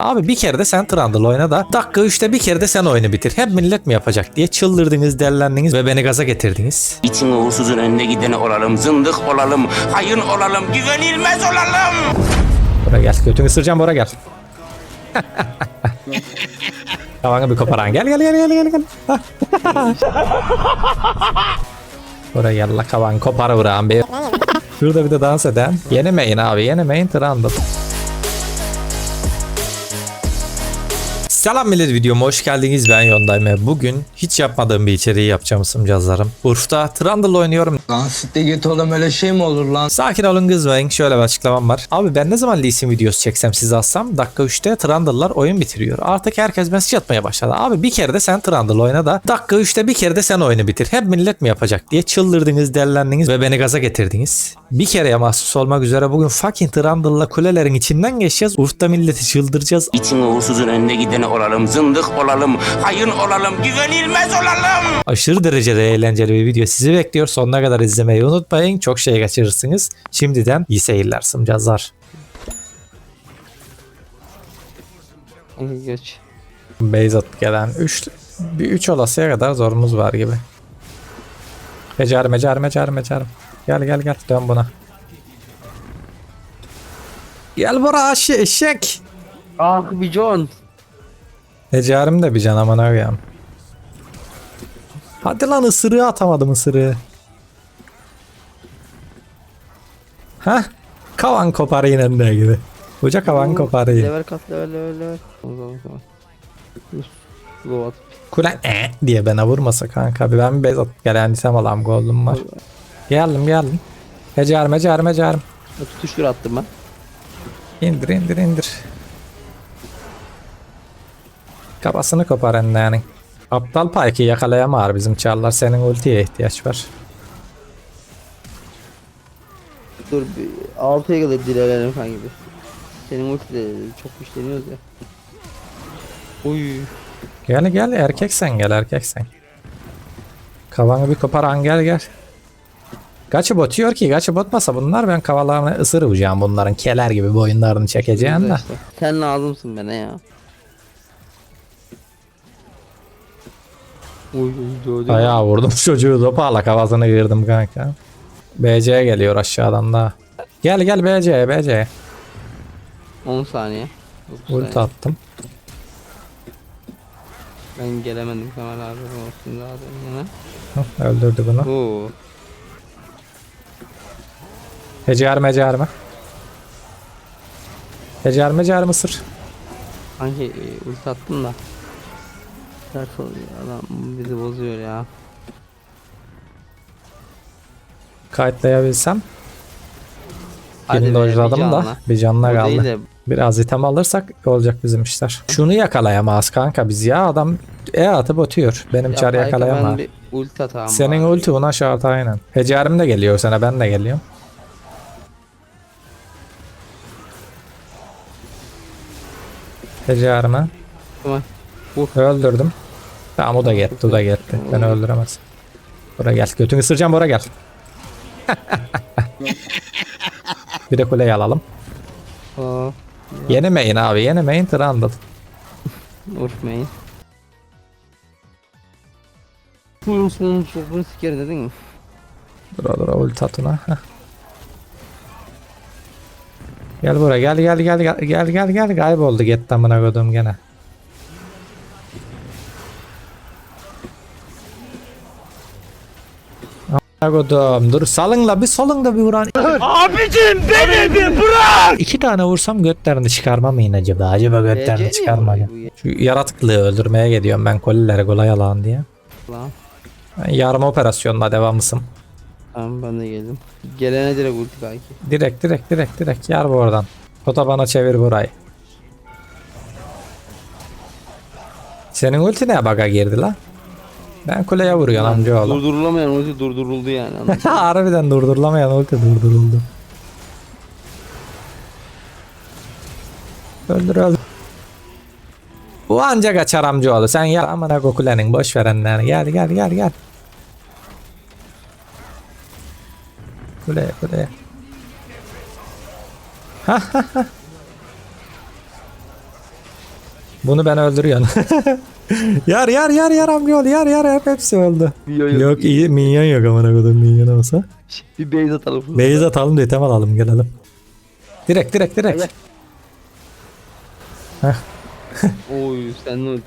Abi bir kere de sen Trundle oyna da dakika 3'te bir kere de sen oyunu bitir. Hep millet mi yapacak diye çıldırdınız, dellendiniz ve beni gaza getirdiniz. İtin uğursuzun önüne gideni olalım, zındık olalım, hayın olalım, güvenilmez olalım. Bora gel. Götünü ısıracağım Bora gel. Kavanı bir koparan. Gel gel gel gel gel gel. Bora gel la kavan kopar vuran bir. Şurada bir de dans eden. Yenemeyin abi yenemeyin Trundle. Selam millet videoma hoş geldiniz ben Yondayme. Bugün hiç yapmadığım bir içeriği yapacağım ısımcazlarım. Urf'ta Trundle oynuyorum. Lan sitte git oğlum öyle şey mi olur lan? Sakin olun kızmayın. Şöyle bir açıklamam var. Abi ben ne zaman Lee Sin videosu çeksem size atsam dakika 3'te Trundle'lar oyun bitiriyor. Artık herkes mesaj atmaya başladı. Abi bir kere de sen Trundle oyna da dakika 3'te bir kere de sen oyunu bitir. Hep millet mi yapacak diye çıldırdınız, dellendiniz ve beni gaza getirdiniz. Bir kereye mahsus olmak üzere bugün fucking Trundle'la kulelerin içinden geçeceğiz. Urf'ta milleti çıldıracağız. İtin uğursuzun önüne gideni olalım, zındık olalım, hayın olalım, güvenilmez olalım. Aşırı derecede eğlenceli bir video sizi bekliyor. Sonuna kadar izlemeyi unutmayın. Çok şey kaçırırsınız. Şimdiden iyi seyirler sımcazlar. Geç. Beyzat gelen 3 bir 3 olasıya kadar zorumuz var gibi. Mecar mecar mecar mecar. Gel gel gel dön buna. Gel bura aşı eşek. Ah bir John. Mecarim de bir can aman ağam. Hadi lan ısırığı atamadım ısırığı. Hah. Kavan kopar yine ne gibi. Uca kavan kopar yine. Level kat level level level. O zaman o zaman. At. Kulen e diye bana vurmasa kanka. Bir ben bir bez atıp gelen desem alam goldum var. Geldim geldim. Mecar mecar mecar. Tutuştur attım ben. İndir indir indir. Kafasını kopar yani. Aptal Pike'ı yakalayamar bizim çarlar. Senin ultiye ihtiyaç var. Dur bir altıya kadar dilerelim kan gibi. Senin ultiyle çok güçleniyoruz ya. Uy. Gel gel erkek sen gel erkek sen. Kavanı bir koparan gel gel. Kaçı botuyor ki? Kaçı botmasa bunlar ben kavalarını ısıracağım bunların keler gibi boyunlarını çekeceğim de. Sen lazımsın bana ya. Uy uy. Ayağı vurdum çocuğu topağla kafasını kırdım kanka. BC geliyor aşağıdan da. Gel gel BC BC. 10 saniye. Saniye. attım. Ben gelemedim Kemal abi olsun zaten yine. Hı, Öldürdü bunu. Oo. Hecar mecar mı? Hecar mecar mısır? Hangi e, ulti attım da. Ters oluyor adam bizi bozuyor ya. Kayıtlayabilsem. Birini dojladım da canla. bir değil kaldı. de Biraz item alırsak olacak bizim işler. Şunu yakalayamaz kanka biz ya adam E atıp atıyor. Benim çar Pike'a yakalayamaz. Ben bir ulti atağım. Senin bari. ulti buna şart aynen. Hecarim de geliyor sana ben de geliyorum. Hecarime Tamam. Vur. öldürdüm. Tamam o da gitti o da gitti. Beni öldüremez. Bora gel. Götünü ısıracağım Bora gel. bir de kuleyi alalım. Aa, Yenemeyin abi yenemeyin Trundle. vurmayın. Bunun sonunu çokunu siker dedin mi? Dur dur ulti atına. Gel buraya gel gel gel gel gel gel gel kayboldu get amına kodum gene. Kodum dur salın la bir salın da bir vuran. Abicim beni bir bırak. İki tane vursam götlerini çıkarmam mı yine acaba? Acaba götlerini çıkarma. ya? Şu yaratıklığı öldürmeye gidiyorum ben kolilere kolay alan diye. Lan. Yarım operasyonla devamlısın. Tamam ben de geldim. Gelene direkt ulti kanki. Direkt direkt direkt direkt yar bu oradan. Otobana çevir burayı. Senin ulti ne baga girdi la? Ben kuleye vuruyorum amcaoğlu. Durdurulamayan ulti durduruldu yani. Harbiden durdurulamayan ulti durduruldu. Öldür öldür. Bu ancak açar amcaoğlu. Sen ya amına kokulenin boş verenler. Gel gel gel gel. Kuleye kuleye. Bunu ben öldürüyorum. yar yar yar yar amcaoğlu yar yar hep hepsi öldü. Yok, yok. Yok iyi minyon yok amına kodum minyon olsa. Bir base atalım. Beyz atalım da item alalım gelelim. Direkt direkt direkt. Oy sen ne?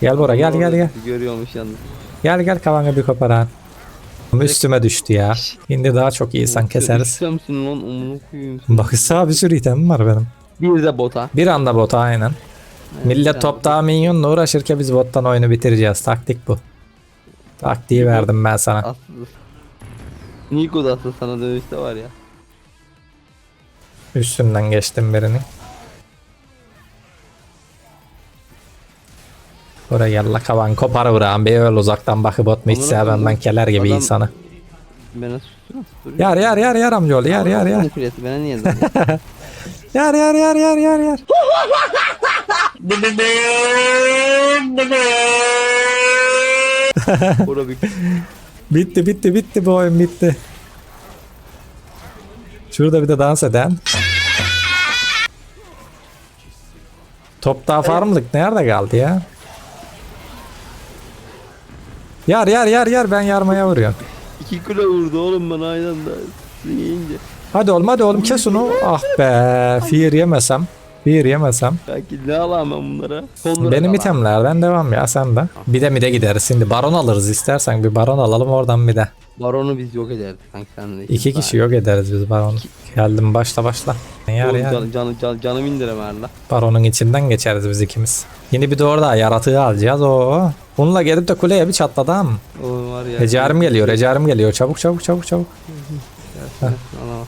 Gel Bora gel gel gel. Görüyormuş yalnız. Gel gel kavanga bir kopar Üstüme düştü ya. Şimdi daha çok insan keseriz. Lan umunu koyayım. Bakırsa bir sürü item var benim. Bir de bota. Bir anda bota aynen. Millet bir topta minyonla uğraşırken biz bottan oyunu bitireceğiz. Taktik bu. Taktiği verdim ben sana. Niko da sana dönüşte var ya. Üstünden geçtim birinin. Oraya gel la kavan kopar vuran bir öyle uzaktan bakıp bot mu hiç sevmem ben keler gibi Adam- insanı. Ben nasıl tutuyorum? Yar yar yar yar amcaoğlu yar yar yar. Bana niye? Yar yar yar yar yar yar. Bora bir Bitti bitti bitti bu oyun bitti. Şurada bir de dans eden. Top daha farmlık nerede kaldı ya? Yar yar yar yar ben yarmaya vuruyorum. iki kilo vurdu oğlum bana anda. Sizin yiyince. Hadi oğlum hadi oğlum kes onu. Ah be fear yemesem. Fear yemesem. Belki ne alamam ben bunlara? Kolları Benim alamam. itemlerden devam ya sen de. Bir de mide gideriz şimdi. Baron alırız istersen bir baron alalım oradan mide. Baronu biz yok ederdik kanka sen de. İki kişi yok ederiz biz baronu. Geldim başla başla. Yar Oğlum yar. can, can, can, canım indiremem la. Baronun içinden geçeriz biz ikimiz. Yeni bir de orada yaratığı alacağız. Oo. Bununla gelip de kuleye bir çatladı ama. Oğlum var ya. Ecarim geliyor, ecarim geliyor. Çabuk çabuk çabuk çabuk. Alamam.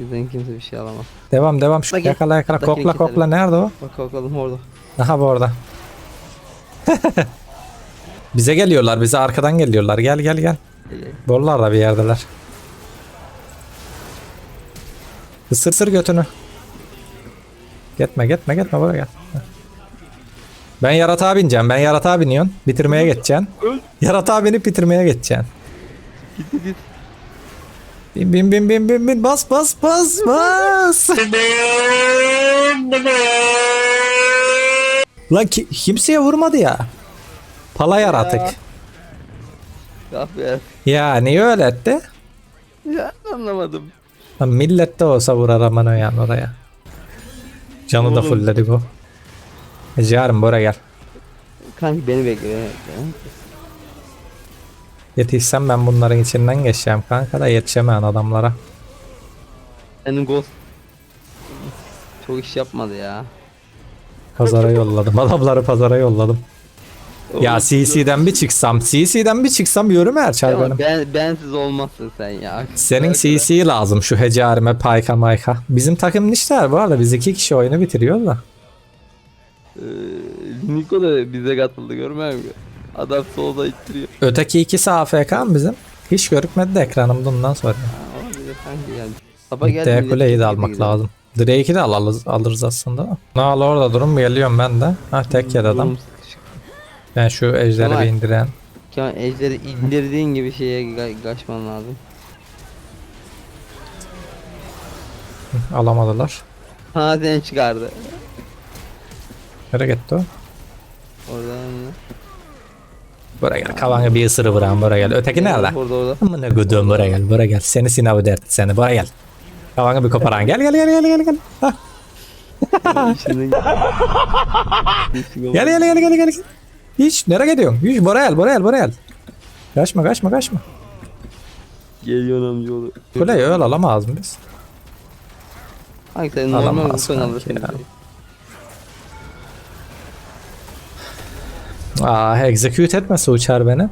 Bizden kimse bir şey alamaz. Devam devam. Şu Bak, yakala yakala. buradakini Kokla keselim. kokla. Nerede o? Bak bakalım orada. Aha bu orada. bize geliyorlar. Bize arkadan geliyorlar. Gel gel gel. Borlar da bir yerdeler. Isır sır götünü. Gitme gitme gitme buraya gel. Ben yaratığa bineceğim. Ben yaratığa biniyorsun. Bitirmeye geçeceksin. Yaratığa binip bitirmeye geçeceksin. Git git. Bin bin bin bin bin bin bas bas bas bas. Lan ki, kimseye vurmadı ya. Pala yaratık. Ya be. Ya niye öyle etti? Ya anlamadım. Lan millet de olsa vurar aman o yan oraya. Canı da Oğlum. fulledi bu. Eceğarim buraya gel. Kanki beni bekle. Yetişsem ben bunların içinden geçeceğim kanka da yetişemeyen adamlara. Senin ghost. Çok iş yapmadı ya. Pazara yolladım. Adamları pazara yolladım. Ya Oğlum, CC'den bir çıksam, CC'den bir çıksam yürüme her çay Ama benim. ben, bensiz olmazsın sen ya. Senin. CC lazım şu hecarime payka mayka. Bizim takım işler bu arada biz iki kişi oyunu bitiriyoruz da. Ee, Niko da bize katıldı görmüyor musun? Adam solda ittiriyor. Öteki ikisi AFK mı bizim? Hiç görükmedi de ekranımda ondan sonra. Ha, olabilir yani. Sabah Mid'de geldi. kuleyi de almak lazım. Drake'i de alırız, alırız aslında. Nal orada durum geliyorum ben de. Ha tek yer adam. Ben şu ejderi bir indiren. Kemal ejderi indirdiğin gibi şeye ga- kaçman lazım. Alamadılar. Ha sen çıkardı. Nereye gitti o? Oradan. Buraya gel. Kavanı bir ısırı vuran buraya gel. Öteki nerede? Orada orada. Amına gudum buraya gel. Buraya gel. Seni sınavı dert seni. Buraya gel. Kavanı bir koparan. Gel gel gel gel gel gel. Hah. Gel gel gel gel gel. Hiç nereye gidiyorsun? Hiç buraya gel buraya gel buraya gel. Kaçma kaçma kaçma. Geliyor amcaoğlu. Kuleyi öyle alamaz mı biz? Hangi sen normal Alamaz alırsın. ya. Aa execute etmese uçar beni.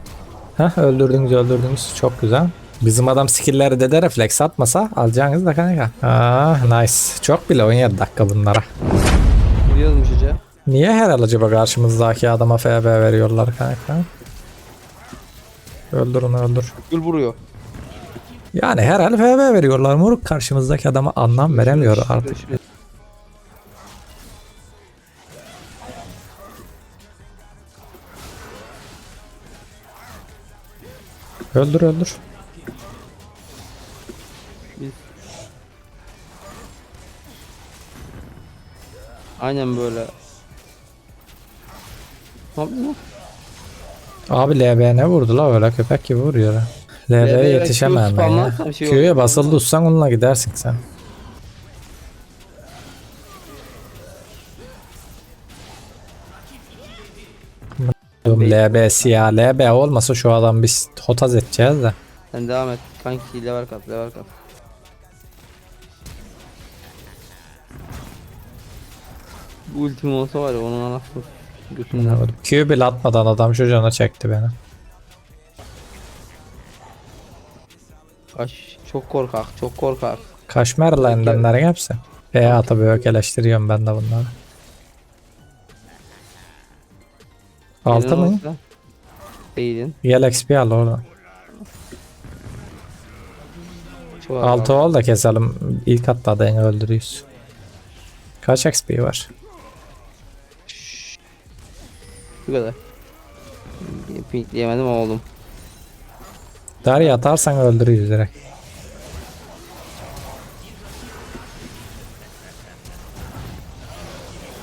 Heh öldürdünüz öldürdünüz. Çok güzel. Bizim adam skill'leri de de refleks atmasa alacaksınız da kanka. Aa nice. Çok bile 17 dakika bunlara. Vuruyormuş hoca. Niye her acaba karşımızdaki adama FB veriyorlar kanka? Öldür onu öldür. Gül vuruyor. Yani herhalde FB veriyorlar. Moruk karşımızdaki adama anlam veremiyor artık. Öldür öldür. Biz- Aynen böyle. Ne lan? Abi LB ne vurdu la öyle köpek gibi vuruyor. LB'ye LB 'ye yetişemem ben ya. şey Q'ya olur. basılı tutsan onunla gidersin sen. Oğlum LB'si ya. LB olmasa şu adam biz hotaz edeceğiz de. Sen devam et. Kanki lever kat lever kat. Bu ultim olsa var ya onun anasını götünden. Q bile atmadan adam şu cana çekti beni. Aş çok korkak çok korkak. Kaşmerlerinden hepsi. E atı böyle eleştiriyorum ben de bunları. Gelin mı? Değildin. Gel XP al oradan. Altı ol da keselim. İlk atladığını öldürüyoruz. Kaç XP var? Şu kadar. Pinkleyemedim oğlum. Darya atarsan öldürüyoruz direkt.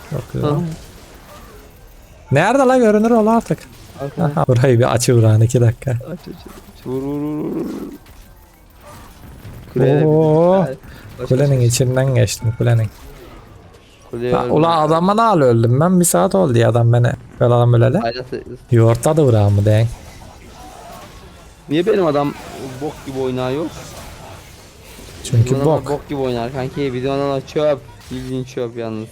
Çok güzel. Hı. Nerede la görünür ol artık. Aha, burayı bir açı vuran iki dakika. Aç aç aç. Vur vur vur vur. Kuleye de- Oo, Aç, aç, kulenin aç. içinden geçtim kulenin. Kuleye Ha, öldüm. Ulan adamı ne öldüm ben bir saat oldu ya adam beni. Böyle adam böyle. Ailesi- Yoğurtladı vuran mı den? Niye benim adam bok gibi oynuyor? Çünkü Bizim bok. bok gibi oynar kanki. Bizim adamlar çöp. Bildiğin çöp yalnız.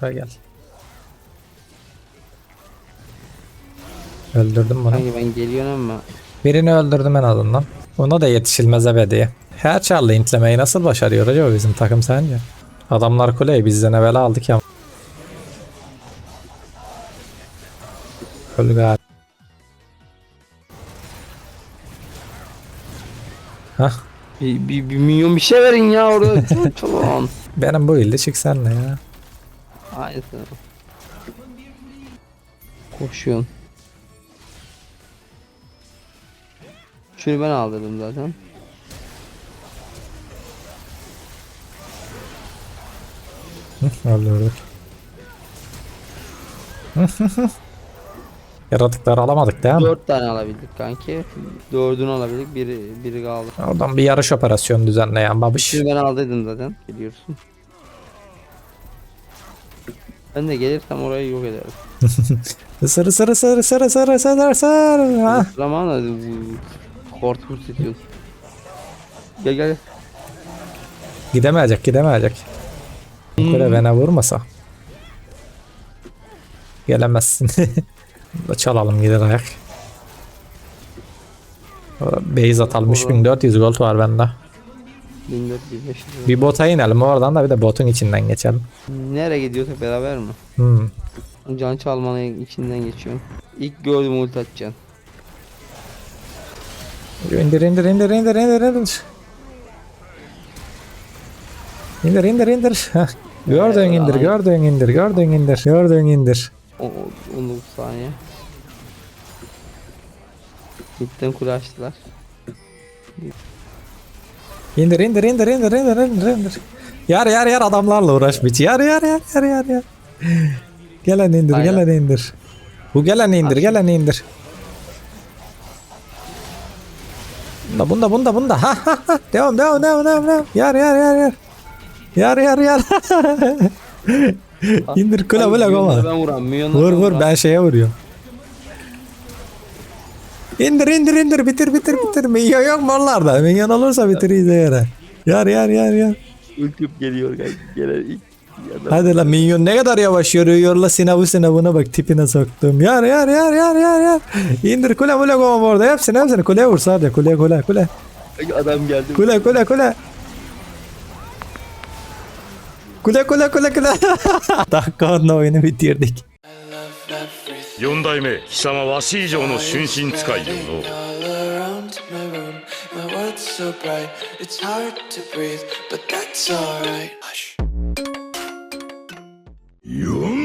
Buraya gel. Öldürdüm bunu. Kanki ben geliyorum ama. Birini öldürdüm en azından. Ona da yetişilmez ebedi. Her çarlı intlemeyi nasıl başarıyor acaba bizim takım sence? Adamlar kuleyi bizden evvel aldık ya. Öl galiba. Hah. Bir, bir, bir milyon bir şey verin ya orada. Benim bu ilde çık sen ne ya? Aynısı. Koşuyorsun. Şunu ben aldırdım zaten. Öldürdük. Yaratıkları alamadık değil mi? Dört tane alabildik kanki. Dördünü alabildik. Biri, biri kaldı. Oradan bir yarış operasyonu düzenleyen babiş. Şunu ben aldıydım zaten. Biliyorsun. Ben de gelirsem orayı yok ederim. Isır ısır ısır ısır ısır ısır ısır. Ha. Zaman da bu kort kurt ediyorsun. Gel gel. Gidemeyecek gidemeyecek. Kule bana vurmasa. Gelemezsin. Çalalım gider ayak. Base atalım 3400 gold var bende. 1400 lira. Bir bota inelim oradan da bir de botun içinden geçelim. Nereye gidiyorsak beraber mi? Hmm. Can çalmanın içinden geçiyorum. İlk gördüm ulti atacaksın. İndir indir indir indir indir indir. İndir indir indir. Gördün indir gördün indir gördün indir gördün indir. O, o, 19 saniye. Midden kule açtılar. İndir indir indir indir indir indir indir. Yar yar yar adamlarla uğraş biç. Yar yar yar yar yar yar. Gelen indir Aynen. gelen indir. Bu gelen indir gelen indir. Bunda bunda bunda bunda. Ha ha ha. Devam devam devam devam. devam. Yar yar yar yar. Yar yar yar. indir. Ben vuram. Milyonları Vur vur ben şeye vuruyorum. İndir indir indir bitir bitir bitir. Minyon yok mu onlarda? Minyon olursa bitiririz yere. Yar yar yar yar. Ultim geliyor kanka. Gelen ilk. Hadi lan minyon ne kadar yavaş yürüyor la sınavı sınavına bak tipine soktum. Yar yar yar yar yar yar. İndir kule kule koma orada hepsini hepsini kuleye vur sadece kule kule kule. Adam geldi. Kule kule kule. Kule kule kule kule. Dakika oyunu bitirdik. 四代目貴様わし以上の春心使いよの。四